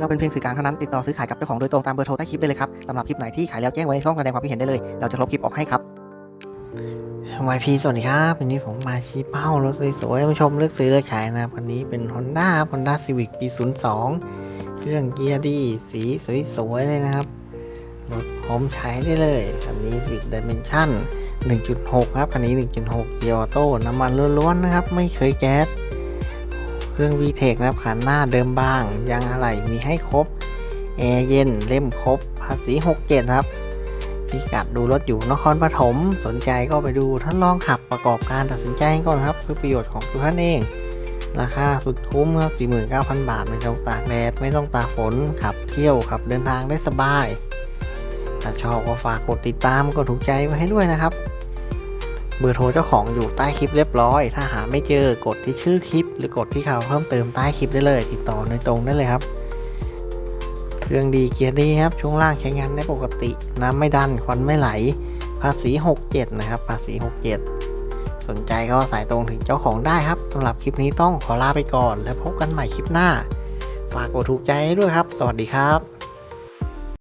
เราเป็นเพียงสื่อกลางเท่านั้นติดต่อซื้อขายกับเจ้าของโดยตรงตามเบอร์โทรใต้คลิปได้เลยครับสำหรับคลิปไหนที่ขายแล้วแจ้งไว้ในช่องแสดงความคิดเห็นได้เลย เราจะลบคลิปออกให้ครับวายพีสวัสดีครับ วันนี้ผมมาชี้เป้ารถสวยๆมาชมเลือกซื้อเลือกขายนะครับวันนี้เป็น Honda Honda Civic ปี 02 เครื่องเกียร์ดีสีสวยๆเลยนะครับรถพร้อมใช้ได้เลยคันนี้ Civic Dimension 1.6 ครับคันนี้ 1.6 เกียร์ออโต้น้ำมันล้วนๆนะครับ ไม่เคยแก๊ส รื่อง VTEC นะครับขันหน้าเดิมบาง ยางอะไหล่มีให้ครบแอร์เย็นเล่มครบภาษี 67 ครับพิกัดดูรถอยู่นครปฐมสนใจก็ไปดูท่านลองขับประกอบการตัดสินใจก่อนครับ เพื่อประโยชน์ของตัวท่านเอง ราคาสุดคุ้มครับ 49,000 บาท ไม่ต้องตากแดด ไม่ต้องตากฝน ขับเที่ยวขับเดินทางได้สบาย ถ้าชอบก็ฝากกดติดตามกดถูกใจไว้ให้ด้วยนะครับ เบอร์โทรเจ้าของอยู่ใต้คลิปเรียบร้อย ถ้าหาไม่เจอกดที่ชื่อคลิป หรือกดที่ข่าวเพิ่มเติมใต้คลิปได้เลย ติดต่อโดยตรงได้เลยครับ เครื่องดีเกียร์ดีครับ ช่วงล่างใช้งานได้ปกติ น้ำไม่ดันควันไม่ไหล ภาษี 67 นะครับ ภาษี 67 สนใจก็สายตรงถึงเจ้าของได้ครับสำหรับคลิปนี้ต้องขอลาไปก่อน แล้วพบกันใหม่คลิปหน้า ฝากกดถูกใจด้วยครับ สวัสดีครับ